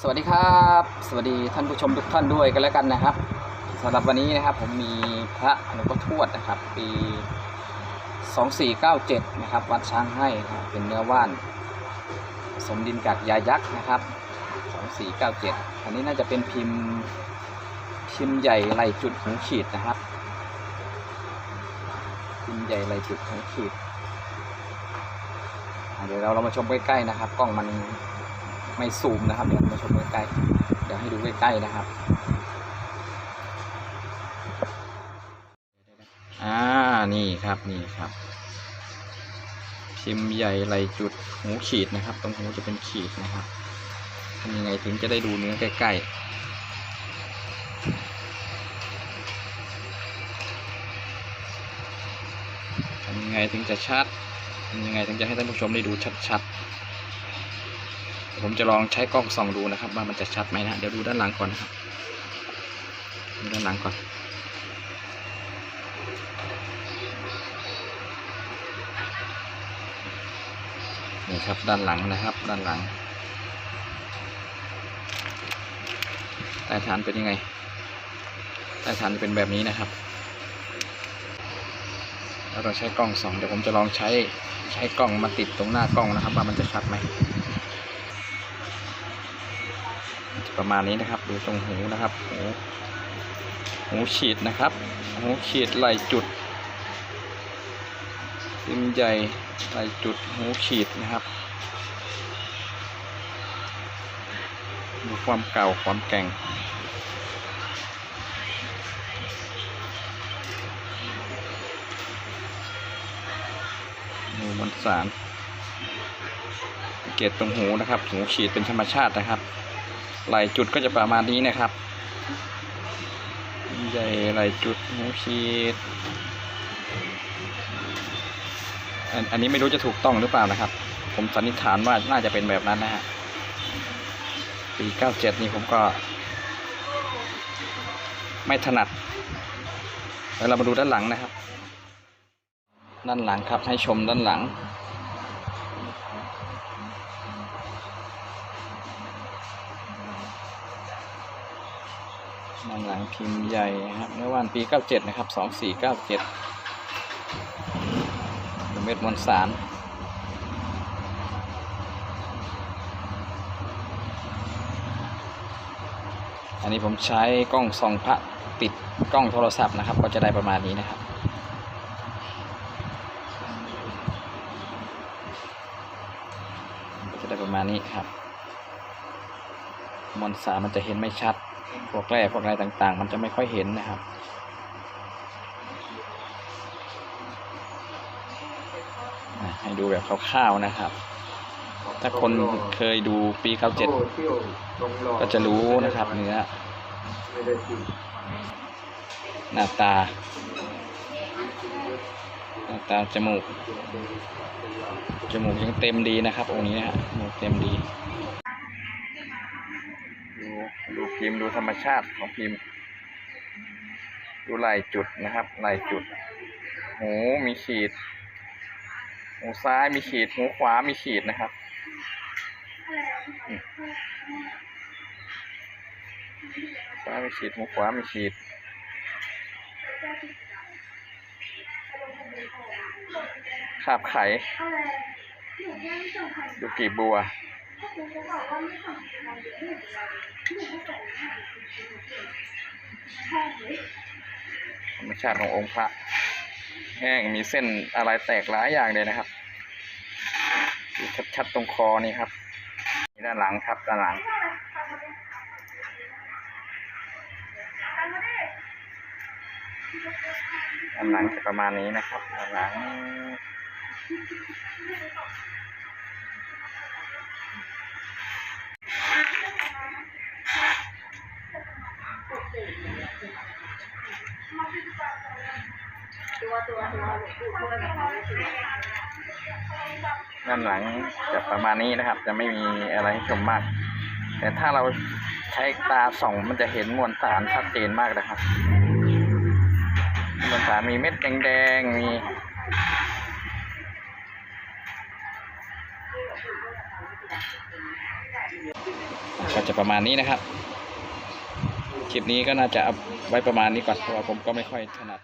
สวัสดีครับ สวัสดีท่านผู้ชมทุกท่านด้วยกันแล้วกันนะครับสำหรับวันนี้นะครับผมมีพระหลวงพ่อทวดนะครับ ปี 2497 นะครับ วัดช้างให้นะเป็นเนื้อว่าน สมดินกักยายักษ์นะครับ 2497 อันนี้น่าจะเป็นพิมพ์พิมพ์ใหญ่ไหลจุดหูขีดนะครับ พิมพ์ใหญ่ไหลจุดหูขีด เดี๋ยวเราเรามาชมใกล้ๆนะครับ กล้องมัน ไม่ซูมนะครับเดี๋ยวมาชมใกล้ๆเดี๋ยวให้ดูใกล้ๆนะครับอ่านี่ครับนี่ครับ พิมพ์ใหญ่ไหลจุดหูขีดนะครับ ตรงหูจะเป็นขีดนะครับทำยังไงถึงจะได้ดูเนื้อใกล้ๆทำยังไงถึงจะชัดทำยังไงถึงจะให้ท่านผู้ชมได้ดูชัดๆ ผมจะลองใช้กล้องส่องดูนะครับ ว่ามันจะชัดไหมนะเดี๋ยวดูด้านหลังก่อนนะครับดูด้านหลังก่อนนี่ครับด้านหลังนะครับ ด้านหลังใต้ฐานเป็นยังไงใต้ฐานจะเป็นแบบนี้นะครับแล้วเราใช้กล้องส่องเดี๋ยวผมจะลองใช้ใช้กล้องมาติดตรงหน้ากล้องนะครับ ว่ามันจะชัดไหม ประมาณนี้นะครับ ดูตรงหูนะครับหูหูฉีดนะครับ หูฉีดไหลจุดพิมใหญ่ไหลจุดหูขีดนะครับดูความเก่าความแก่งดูมันสารเกตตรงหูนะครับ หูขีดเป็นธรรมชาตินะครับ ไหลจุดก็จะประมาณนี้นะครับ ใหญ่ไหลจุดหูขีดอันอันนี้ไม่รู้จะถูกต้องหรือเปล่านะครับ ผมสันนิษฐานว่าน่าจะเป็นแบบนั้นนะฮะปี97นี่ผมก็ ไม่ถนัดแล้วเรามาดูด้านหลังนะครับ ด้านหลังครับให้ชมด้านหลัง ด้านหลังพิมพ์ใหญ่ครับเมื่อวานปี 97 นะครับ 2497 เม็ดมวลสารอันนี้ผมใช้กล้องส่องพระติดกล้องโทรศัพท์นะครับ ก็จะได้ประมาณนี้นะครับ ก็จะได้ประมาณนี้ครับมวลสารมันจะเห็นไม่ชัด พวกแร่พวกอะไรต่างๆ มันจะไม่ค่อยเห็นนะครับ ให้ดูแบบคร่าวๆนะครับ ถ้าคนเคยดูปี 97 ก็จะรู้นะครับเนื้อหน้าตา หน้าตาจมูก จมูกยังเต็มดีนะครับองค์นี้นะฮะจมูกเต็มดี ดูดูพิมพ์ดูธรรมชาติของพิมพ์ ดูลายจุดนะครับลายจุด หูมีขีด หูซ้ายมีขีด หูขวามีขีดนะครับซ้ายมีขีดหูขวามีขีดขาบไข่ดูกีบบัว ธรรมชาติขององค์พระแห้งมีเส้นอะไรแตกหลายอย่างเลยนะครับดูชัดๆตรงคอนี่ครับด้านหลังครับด้านหลังด้านหลังจะประมาณนี้นะครับด้านหลัง ตัวตัวตัวหลวงปู่ทวดนะคะ ด้านหลังจะประมาณนี้นะครับ จะไม่มีอะไรให้ชมมาก แต่ถ้าเราใช้ตาส่องมันจะเห็นมวลสารชัดเจนมากนะครับ มวลสารมีเม็ดแดงๆมีก็จะประมาณนี้นะครับ คลิปนี้ก็น่าจะเอาไว้ประมาณนี้ก่อนเพราะว่าผมก็ไม่ค่อยถนัด